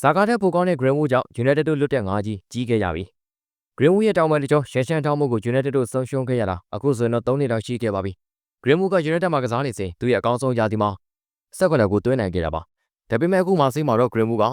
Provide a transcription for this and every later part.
ဇာကာတက်ပိုကောင်းတဲ့ Greenwood ကြောင့် United တို့လွတ်တဲ့ငါးကြီးကြီးခဲ့ရပြီ။ Greenwood ရဲ့တောင်ပံတစ်ကျောရှန်ရှန်ထောင်းမှုကို United တို့ဆုံးရှုံးခဲ့ရတာအခုဆိုရင်တော့3နှစ်တောင်ရှိခဲ့ပါပြီ။ Greenwood က United မှာကစားနေစဉ်သူ့ရဲ့အကောင်းဆုံးရာသီမှာ18ဂိုးသွင်းနိုင်ခဲ့တာပါ။ဒါပေမဲ့အခုမှဆေးမှာတော့ Greenwood က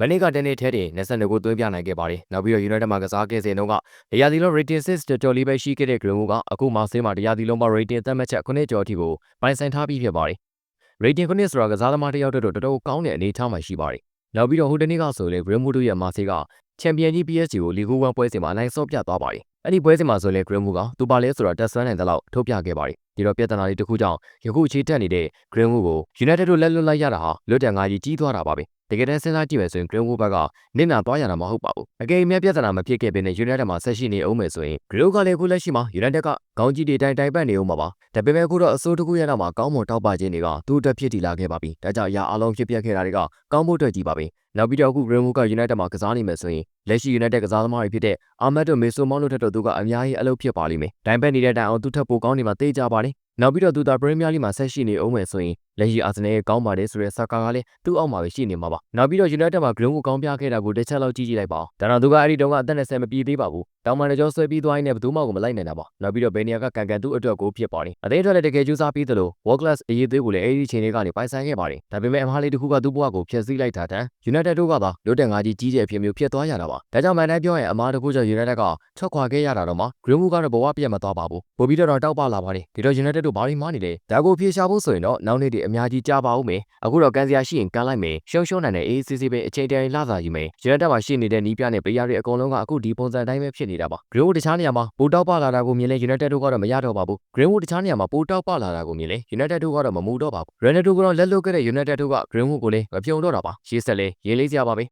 မနေ့ကတနေ့ထဲတင်22ဂိုးသွင်းပြနိုင်ခဲ့ပါတယ်။နောက်ပြီးတော့ United မှာကစားခဲ့စဉ်တုန်းကတရားသီလုံး rating 6တော်တော်လေးပဲရှိခဲ့တဲ့ Greenwood ကအခုမှဆေးမှာတရားသီလုံးမှာ rating သတ်မှတ်ချက်9ကျော်အထိကိုပိုင်ဆိုင်ထားပြီးဖြစ်ပါတယ်။ rating 9ဆိုတာကစားသမားတစ်ယောက်အတွက်တော့တော်တော်ကောင်းတဲ့အနေအထားမှာရှိပါတယ်။ နောက်ပြီးတော့ဟိုတနေ့ကဆိုလေ Greenwood တို့ရဲ့မာဆေးကချန်ပီယံကြီး PSG ကိုလီဂိုးဝမ်ပွဲစဉ်မှာအနိုင်ဆော့ပြသွားပါတယ်။အဲ့ဒီပွဲစဉ်မှာဆိုလေ Greenwood ကသူပါလဲဆိုတာတက်ဆွမ်းနိုင်တဲ့လောက်ထုတ်ပြခဲ့ပါတယ်။ဒီတော့ပြဿနာလေးတစ်ခုကြောင့်ယခုအခြေတက်နေတဲ့ Greenwood ကို United တို့လက်လွတ်လိုက်ရတာဟာလွတ်တဲ့ငါးကြီးကြီးသွားတာပါပဲ။ တကယ်တမ်းစဉ်းစားကြည့်မယ်ဆိုရင် Greenwood ဘက်ကနစ်နာသွားရတာမဟုတ်ပါဘူး။အကယ်၍ပြဿနာမဖြစ်ခဲ့ဘဲနဲ့ United မှာဆက်ရှိနေအောင်မယ်ဆိုရင် Greenwood ကလည်းအခုလက်ရှိမှာ United ကခေါင်းကြီးတွေတိုင်းတိုင်းပတ်နေအောင်ပါပါ။ဒါပေမဲ့အခုတော့အစိုးတစ်ခုရဲ့နောက်မှာကောင်းမွန်တောက်ပခြင်းတွေကသူ့အတွက်ဖြစ်တည်လာခဲ့ပါပြီ။ဒါကြောင့်အရာအလုံးဖြစ်ပျက်ခဲ့တာတွေကကောင်းဖို့အတွက်ကြီးပါပဲ။နောက်ပြီးတော့အခု Greenwood က United မှာကစားနေမယ်ဆိုရင်လက်ရှိ United ကစားသမားတွေဖြစ်တဲ့အာမတ်တို့မေဆိုမောင်းတို့ထက်တော့သူကအများကြီးအလုပ်ဖြစ်ပါလိမ့်မယ်။တိုင်ပတ်နေတဲ့တိုင်အောင်သူထပ်ပိုကောင်းနေမှာသိကြပါတယ်။ နောက်ပြီးတော့သူသာပရီးမီးယားလိမှာဆက်ရှိနေအောင်မယ်ဆိုရင်လက်ရှိအာဆင်နယ်ရဲ့ကောင်းပါတယ်ဆိုတဲ့ဆာကာကလည်းသူ့အောက်မှာပဲရှိနေမှာပါ။နောက်ပြီးတော့ United မှာ Greenwood ကောင်းပြခဲ့တာကိုတစ်ချက်လောက်ကြည့်ကြည့်လိုက်ပါဦး။ဒါတော့သူကအဲ့ဒီတုန်းကအသက်20မပြည့်သေးပါဘူး။တောင်ပန်တကြောဆွဲပြီးသွားရင်းနဲ့ဘယ်သူမှကိုမလိုက်နိုင်တာပါ။နောက်ပြီးတော့ဘယ်နေရာကကန်ကန်သူ့အတွက်ကိုဖြစ်ပါတယ်။အသေးအတွက်လည်းတကယ်ကြိုးစားပြီးသလို World Class အရေးသေးကိုလည်းအဲ့ဒီချိန်လေးကနေပိုင်ဆိုင်ခဲ့ပါတယ်။ဒါပေမဲ့အမားလေးတစ်ခုကသူ့ဘဝကိုဖျက်ဆီးလိုက်တာတန်း United တို့ကသာလွတ်တဲ့ငါးကြီးကြီးတဲ့အဖြစ်မျိုးဖြစ်သွားရတာပါ။ဒါကြောင့်မှန်တိုင်းပြောရင်အမားတစ်ခုကြောင့် United ကထွက်ခွာခဲ့ရတာတော့မှ Greenwood ကတော့ဘဝပြတ်မသွားပါဘူး။ပို့ပြီးတော့တောက်ပလာပါတယ်။ဒီတော့ United တို့ဘာတွေမှနေလဲ။ဒါကိုဖြေရှာဖို့ဆိုရင်တော့နောက်နေ့တွေအများကြီးကြာပါဦးမယ်။အခုတော့ကန်စရာရှိရင်ကန်လိုက်မယ်။ရှုံရှုံနိုင်တဲ့ ACC ပဲအချိန်တန်လာစာယူမယ်။ United မှာရှိနေတဲ့နီးပြနဲ့ player တွေအကုန်လုံးကအခုဒီပုံစံတိုင်းပဲဖြစ်နေတာပါ။ Greenwood တခြားနေရာမှာပိုတောက်ပလာတာကိုမြင်လဲ United တို့ကတော့မရတော့ပါဘူး။ Greenwood တခြားနေရာမှာပိုတောက်ပလာတာကိုမြင်လဲ United တို့ကတော့မမူတော့ပါဘူး။ Ronaldo ကတော့လက်လွတ်ခဲ့တဲ့ United တို့က Greenwood ကိုလည်းမပြုံတော့တာပါ။ရှေ့ဆက်လဲရေးလေးစရာပါပဲ